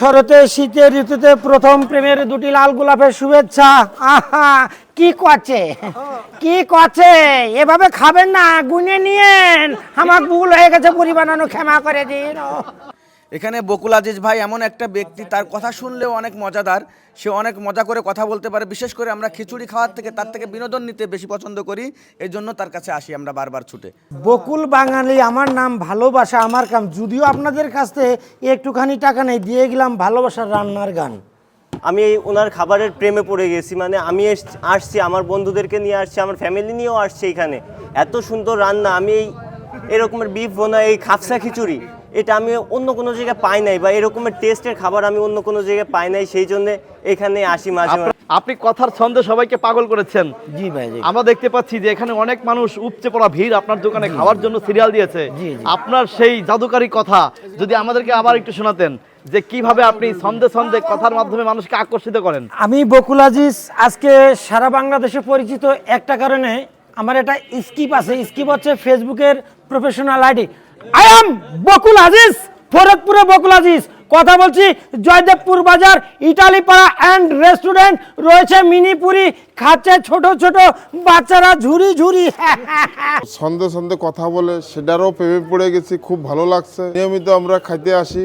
শরতে শীতের ঋতুতে প্রথম প্রেমের দুটি লাল গোলাপের শুভেচ্ছা। আহা, কি কচে? কি কচে? এভাবে খাবেন না, গুনে নিয়েন। আমার ভুল হয়ে গেছে পুরি বানানো ক্ষমা করে দিন। এখানে বকুল আজিজ ভাই এমন একটা ব্যক্তি তার কথা শুনলেও অনেক মজাদার। সে অনেক মজা করে কথা বলতে পারে বিশেষ করে আমরা খিচুড়ি খাওয়ার থেকে তার থেকে বিনোদন নিতে বেশি পছন্দ করি। এই জন্য তার কাছে আসি আমরা বারবার ছুটে। বকুল বাঙালি আমার নাম ভালোবাসা আমার কাম। যদিও আপনাদের কাছ থেকে একটুখানি টাকা নেই দিয়ে গেলাম ভালোবাসার রান্নার গান। আমি এই ওনার খাবারের প্রেমে পড়ে গেছি মানে আমি আসছি আমার বন্ধুদেরকে নিয়ে আসছি আমার ফ্যামিলি নিয়েও আসছি এখানে। এত সুন্দর রান্না আমি এই এরকমের বিফ বোনা এই খাপসা খিচুড়ি। এটা আমি অন্য কোনো জায়গায় পাই নাই বা এরকমের টেস্টের খাবার আমি অন্য কোনো জায়গায় পাই নাই সেই জন্য এখানে আসি মাঝে আপনি- কথার ছন্দে সবাইকে পাগল করেছেন। জি ভাই জি। আমরা দেখতে পাচ্ছি যে এখানে অনেক মানুষ উপচে পড়া ভিড় আপনার দোকানে খাওয়ার জন্য সিরিয়াল দিয়েছে। আপনার সেই জাদুকারী কথা যদি আমাদেরকে আবার একটু শোনাতেন যে কীভাবে আপনি ছন্দে ছন্দে কথার মাধ্যমে মানুষকে আকর্ষিত করেন। আমি বকুল আজিজ আজকে সারা বাংলাদেশে পরিচিত একটা কারণে আমার একটা স্কিপ আছে। স্কিপ হচ্ছে ফেসবুকের professional ID I M Bakul Aziz ফরিদপুরে বকুল আজিজ। কথা বলছি জয়দেবপুর বাজার ইটালি পাড়া অ্যান্ড রেস্টুরেন্ট রয়েছে মিনিপুরি খাচ্ছে ছোট ছোট বাচ্চারা ঝুরি ঝুরি। ছন্দে ছন্দে কথা বলে সেটারও প্রেমে পড়ে গেছি খুব ভালো লাগছে। নিয়মিত আমরা খাইতে আসি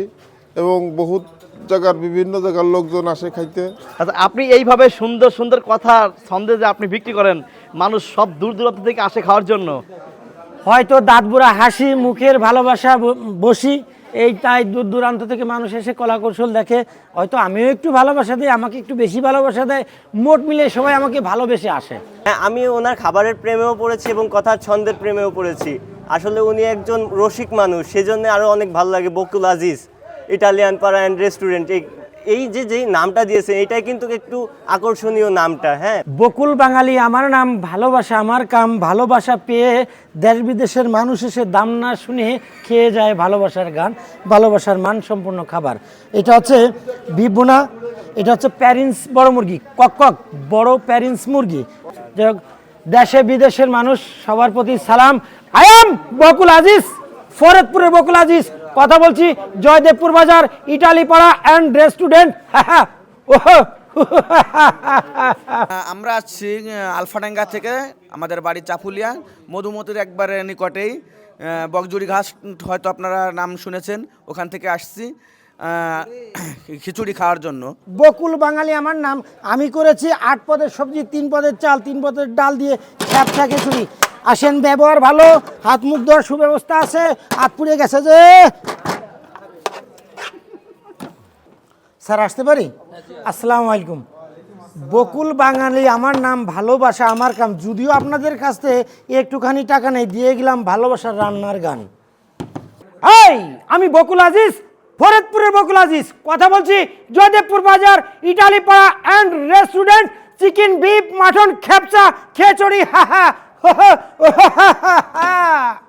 এবং বহুত জায়গার বিভিন্ন জায়গার লোকজন আসে খাইতে। আচ্ছা আপনি এইভাবে সুন্দর সুন্দর কথা ছন্দে যে আপনি বিক্রি করেন মানুষ সব দূর দূরান্ত থেকে আসে খাওয়ার জন্য। হয়তো দাঁতবুড়া হাসি, মুখের ভালোবাসা বসি এইটাই দূর দূরান্ত থেকে মানুষ এসে কলা কৌশল দেখে। হয়তো আমিও একটু ভালোবাসা দিই, আমাকে একটু বেশি ভালোবাসা দেয়, মোট মিলে সবাই আমাকে ভালোবেসে আসে। হ্যাঁ আমি ওনার খাবারের প্রেমেও পড়েছি এবং কথার ছন্দের প্রেমেও পড়েছি। আসলে উনি একজন রসিক মানুষ, সেজন্য আরও অনেক ভালো লাগে। বকুল আজিজ, ইটালিয়ান পাড়া অ্যান্ড রেস্টুরেন্ট এই যে যেই নামটা দিয়েছে, এটাই কিন্তু একটু আকর্ষণীয় নামটা হ্যাঁ? বকুল বাঙালি, আমার নাম, ভালোবাসা, আমার কাম, ভালোবাসা পেয়ে দেশ বিদেশের মানুষ এসে দাম না শুনে খেয়ে যায় ভালোবাসার গান, ভালোবাসার মান সম্পূর্ণ খাবার। এটা হচ্ছে বিবুনা, এটা হচ্ছে প্যারিন্স বড় মুরগি, কক কক, বড় প্যারিন্স মুরগি। যাই দেশে বিদেশের মানুষ সবার প্রতি সালাম। আই এম বকুল আজিজ, ফরিদপুরের বকুল আজিজ। কথা বলছি জয়দেবপুর বাজার ইটালি পাড়া অ্যান্ড রেস্টুরেন্ট আমরা আসছি আলফাডাঙ্গা থেকে আমাদের বাড়ি চাপুলিয়া মধুমতির একবারে নিকটেই। আহ, বকজুড়ি ঘাস হয়তো আপনারা নাম শুনেছেন ওখান থেকে আসছি খিচুড়ি খাওয়ার জন্য। বকুল বাঙালি আমার নাম আমি করেছি আট পদের সবজি তিন পদের চাল তিন পদের ডাল দিয়ে খ্যাপটা খিচুড়ি আসেন, ব্যবহার ভালো, হাত মুখ ধোয়ার সুব্যবস্থা আছে। হাত পুড়ে গেছে যে। স্যার, আসতে পারি? আসসালামু আলাইকুম। বকুল বাঙালি, আমার নাম ভালোবাসা, আমার কাম। যদিও আপনাদের কাছ থেকে একটুখানি টাকা নেই, দিয়ে গেলাম ভালোবাসার রান্নার গান। এই আমি বকুল আজিজ, ফরিদপুরের বকুল আজিজ। কথা বলছি, জয়দেবপুর বাজার ইটালি পাড়া and restaurant chicken beef mutton খেপচা খেচড়ি, হা হা। ha ha ha ha ha ha